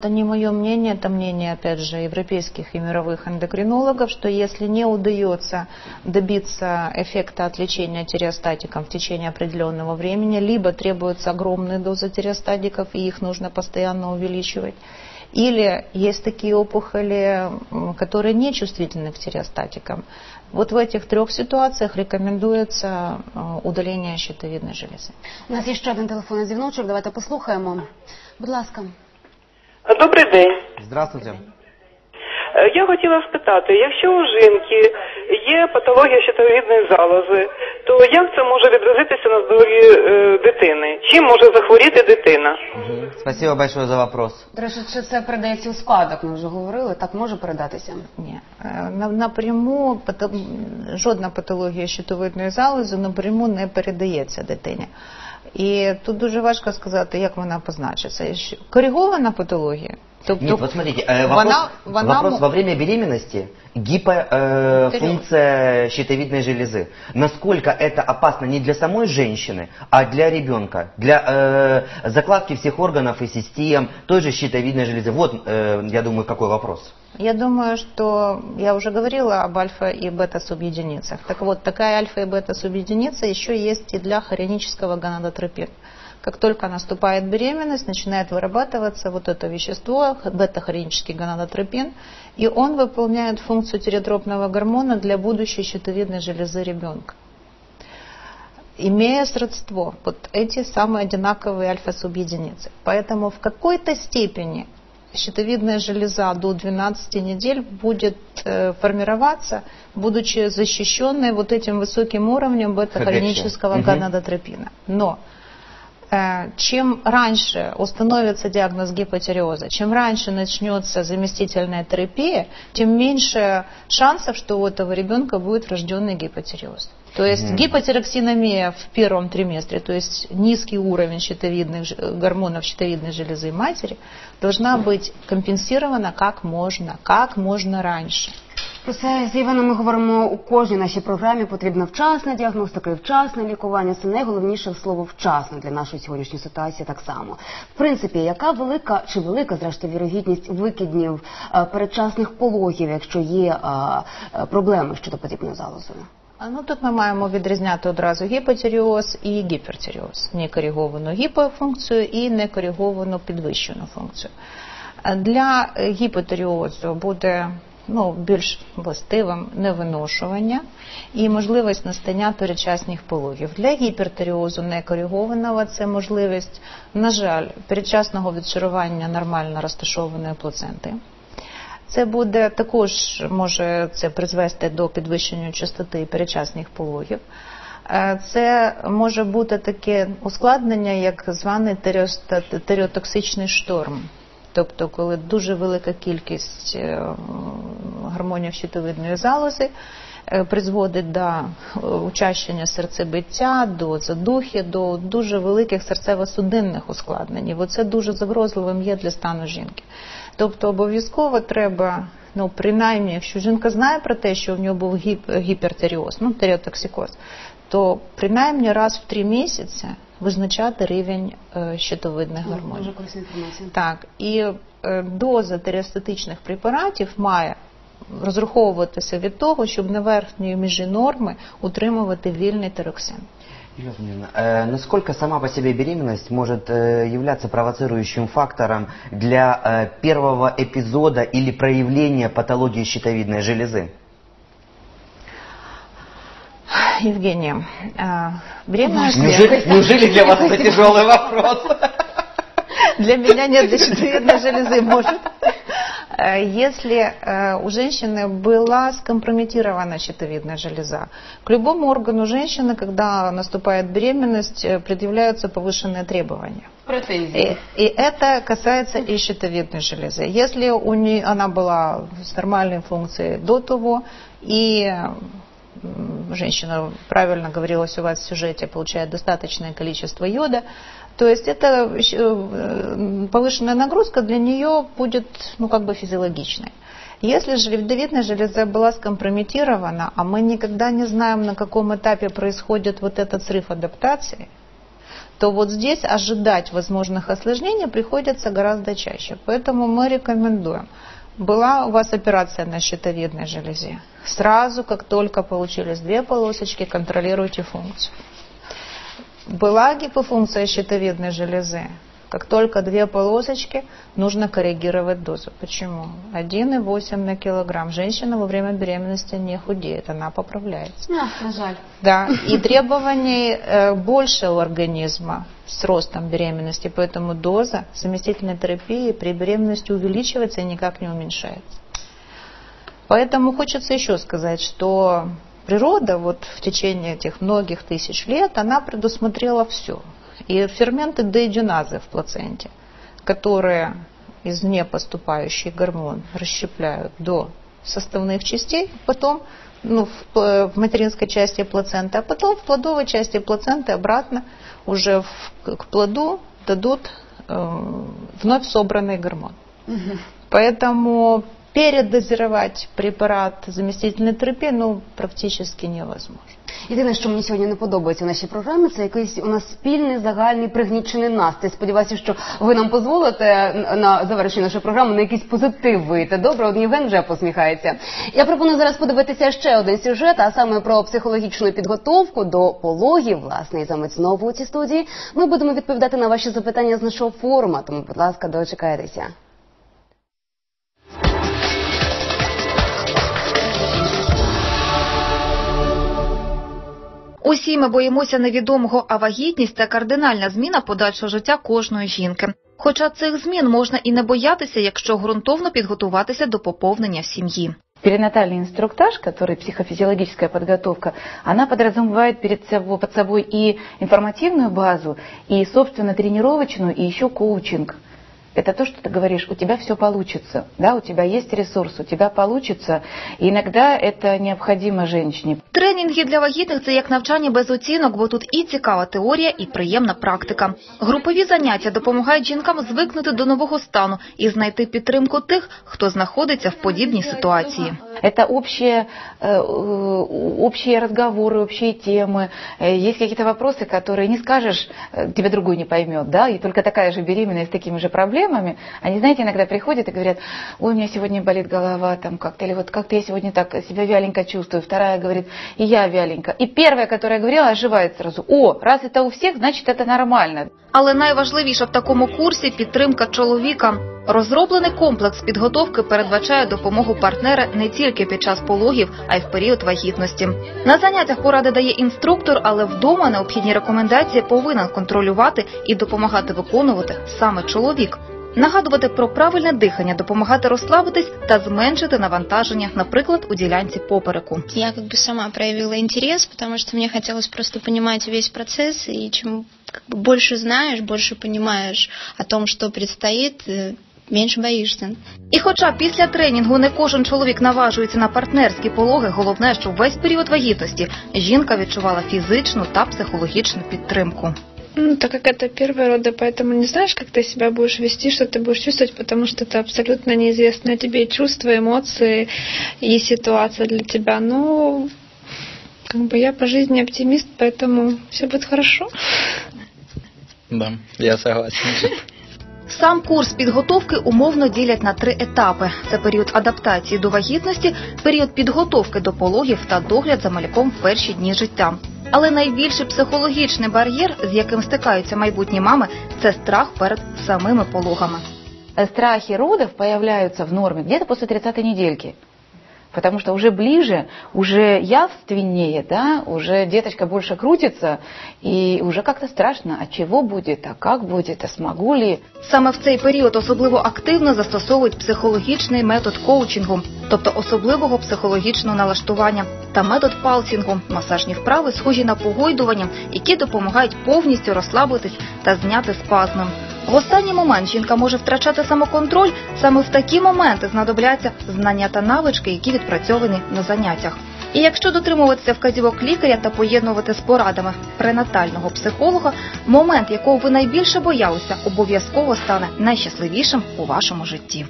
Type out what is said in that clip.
Это не мое мнение, это мнение, опять же, европейских и мировых эндокринологов, что если не удается добиться эффекта от лечения тиреостатиком в течение определенного времени, либо требуются огромные дозы тиреостатиков, и их нужно постоянно увеличивать, или есть такие опухоли, которые не чувствительны к тиреостатикам. Вот в этих трех ситуациях рекомендуется удаление щитовидной железы. У нас є ще один телефонний дзвіночок, давайте послухаємо. Будь ласка. Добрий день. Здравствуйте. Е, Я хотіла спитати, якщо у жінки є патологія щитовидної залози, то як це може відразитися на здоров'ї е, дитини? Чим може захворіти дитина? Мгм. Спасибо большое за вопрос. До речі, чи це передається у спадок? Ми вже говорили, так може передатися. Ні. Е, на- Напряму пато- жодна патологія щитовидної залози напряму не передається дитині. І тут дуже важко сказати, як вона позначиться. Щ- Корігована патологія. Тобто Нет, вот смотрите, э, вопрос, вона, вона вопрос мо- во время беременности гипофункция щитовидной железы. Насколько это опасно не для самой женщины, а для ребенка, для э, закладки всех органов и систем той же щитовидной железы. Вот, э, я думаю, какой вопрос. Я думаю, что я уже говорила об альфа и бета субъединицах. Так вот, такая альфа и бета субъединица еще есть и для хронического гонадотропина. Как только наступает беременность, начинает вырабатываться вот это вещество, бета-хронический гонадотропин, и он выполняет функцию тиреотропного гормона для будущей щитовидной железы ребенка. Имея сродство, вот эти самые одинаковые альфа-субъединицы. Поэтому в какой-то степени щитовидная железа до 12 недель будет э, формироваться, будучи защищенной вот этим высоким уровнем бета-хронического Мгм. гонадотропина. Но э, чем раньше установится диагноз гипотиреоза, чем раньше начнется заместительная терапия, тем меньше шансов, что у этого ребенка будет врожденный гипотиреоз. То есть Мгм. гипотероксиномия в первом триместре, то есть низкий уровень щитовидных, ж- гормонов щитовидной железы матери, должна быть компенсирована как можно, как можно раньше. Про це з Іваном ми говоримо у кожній нашій програмі. Потрібна вчасна діагностика і вчасне лікування. Це найголовніше слово вчасно для нашої сьогоднішньої ситуації. Так само, в принципі, яка велика чи велика зрештою вірогідність викиднів е, передчасних пологів, якщо є е, е, проблеми щодо подібною залозою? Ну, тут ми маємо відрізняти одразу гіпотиріоз і гіпертиріоз. Некориговану гіпофункцію і некориговану підвищену функцію. Для е, гіпотиріозу буде ну, більш властивим невиношування і можливість настання передчасних пологів. Для гіпертиріозу некоригованого це можливість, на жаль, передчасного відшарування нормально розташованої плаценти. Це буде також може це призвести до підвищення частоти перечасних пологів. Е, Це може бути таке ускладнення, як званий тереотоксичний шторм. Тобто, коли дуже велика кількість е, гормонів щитовидної залози призводить до е, учащення серцебиття, до задухи, до дуже великих серцево-судинних ускладнень. І оце дуже загрозливим є для стану жінки. Тобто обов'язково треба, ну принаймні, якщо жінка знає про те, що в нього був гіп, гіпертиріоз, ну теріотоксикоз, то принаймні раз в три місяці визначати рівень е, щитовидних гормонів. Дуже корисна інформація. Так, і е, доза теріостатичних препаратів має розраховуватися від того, щоб на верхньої межі норми утримувати вільний тероксин. Юлия Владимировна, э, насколько сама по себе беременность может э, являться провоцирующим фактором для э, первого эпизода или проявления патологии щитовидной железы? Евгения, э, беременность Неужели, неужели для вас это тяжелый вопрос? Для меня нет, для щитовидной железы может. Э, Если э, у женщины была скомпрометирована щитовидная железа, к любому органу женщины, когда наступает беременность, э, предъявляются повышенные требования. Претензії. И, и это касается и щитовидной железы. Если у нее, она была с нормальной функцией до того, и женщина, правильно говорилось у вас в сюжете, получает достаточное количество йода, то есть это э, повышенная нагрузка для нее будет ну, как бы физиологичной. Если же левдовидная железа была скомпрометирована, а мы никогда не знаем, на каком этапе происходит вот этот срыв адаптации, то вот здесь ожидать возможных осложнений приходится гораздо чаще. Поэтому мы рекомендуем. Была у вас операция на щитовидной железе. Сразу, как только получились две полосочки, контролируйте функцию. Была гипофункция щитовидной железы. Как только две полосочки, нужно коррегировать дозу. Почему? 1,8 на килограмм. Женщина во время беременности не худеет, она поправляется. А, на жаль. Да, и требований э, больше у организма с ростом беременности, поэтому доза заместительной терапии при беременности увеличивается и никак не уменьшается. Поэтому хочется еще сказать, что природа вот в течение этих многих тысяч лет, она предусмотрела все. И ферменты деидиназы в плаценте, которые из непоступающий гормон расщепляют до составных частей, потом ну, в, в материнской части плаценты, а потом в плодовой части плаценты обратно уже в, к плоду дадут э, вновь собранный гормон. Мгм. Поэтому передозировать препарат заместительной терапии ну, практически невозможно. Єдине, що мені сьогодні не подобається в нашій програмі, це якийсь у нас спільний загальний пригнічений настрій. Сподіваюся, що ви нам дозволите на завершення нашої програми на якийсь позитив вийти. Добре, от Євген вже посміхається. Я пропоную зараз подивитися ще один сюжет, а саме про психологічну підготовку до пологів. Власне, і замить знову у цій студії. Ми будемо відповідати на ваші запитання з нашого форуму. Тому, будь ласка, дочекайтеся. Усі ми боїмося невідомого, а вагітність це кардинальна зміна подальшого життя кожної жінки. Хоча цих змін можна і не боятися, якщо ґрунтовно підготуватися до поповнення сім'ї. Перинатальный инструктаж, который психофизиологическая подготовка, она подразумевает перед собой, под собой и информативную базу, и, собственно, тренировочную, и еще коучинг Это то, что ты говоришь, у тебя все получится, да, у тебя есть ресурс, у тебя получится. И иногда это необходимо женщине. Тренінги для вагітних це як навчання без оцінок, бо тут і цікава теорія, і приємна практика. Групові заняття допомагають жінкам звикнути до нового стану і знайти підтримку тих, хто знаходиться в подібній ситуації. Это общие, э, э, общие разговоры, общие темы. Э, Есть какие-то вопросы, которые не скажешь, э, тебя другой не поймет, да, и только такая же беременная с такими же проблемами. Они, знаете, иногда приходят и говорят, ой, у меня сегодня болит голова там как-то, или вот как-то я сегодня так себя вяленько чувствую. Вторая говорит, и я вяленько. И первая, которая говорила, оживает сразу. О, раз это у всех, значит это нормально. Але найважливіше в такому курсі підтримка чоловіка. Розроблений комплекс підготовки передбачає допомогу партнера не тільки під час пологів, а й в період вагітності. На заняттях поради дає інструктор, але вдома необхідні рекомендації повинен контролювати і допомагати виконувати саме чоловік Нагадувати про правильне дихання, допомагати розслабитись та зменшити навантаження, наприклад, у ділянці попереку. Я как бы сама проявила интерес, потому что мне хотелось просто понимать весь процесс, и чем как бы, больше знаешь, больше понимаешь о том, что предстоит, э, меньше боишься. І хоча після тренінгу не кожен чоловік наважується на партнерські пологи, головне, що весь період вагітності жінка відчувала фізичну та психологічну підтримку. Ну, так как это первые роды, поэтому не знаешь, как ты себя будешь вести, что ты будешь чувствовать, потому что это абсолютно неизвестное тебе и чувства, эмоции и ситуация для тебя. Ну, как бы я по жизни оптимист, поэтому все будет хорошо. Да, я согласен. Сам курс підготовки умовно ділять на три етапи: це період адаптації до вагітності, період підготовки до пологів та догляд за маляком в перші дні життя. Але найбільший психологічний бар'єр, з яким стикаються майбутні мами, це страх перед самими пологами. Страхи родов появляются в норме где-то после 30 недельки. Потому что уже ближе, уже явственнее, да, уже деточка больше крутится, и уже как-то страшно, а чего будет, а как будет, а смогу ли. Саме в цей період особливо активно застосовують психологічний метод коучингу, тобто особливого психологічного налаштування, та метод палсінгу масажні вправи, схожі на погойдування, які допомагають повністю розслабитись та зняти спазми. В останній момент жінка може втрачати самоконтроль. Саме в такі моменти знадобляться знання та навички, які відпрацьовані на заняттях. І якщо дотримуватися вказівок лікаря та поєднувати з порадами пренатального психолога, момент, якого ви найбільше боялися, обов'язково стане найщасливішим у вашому житті.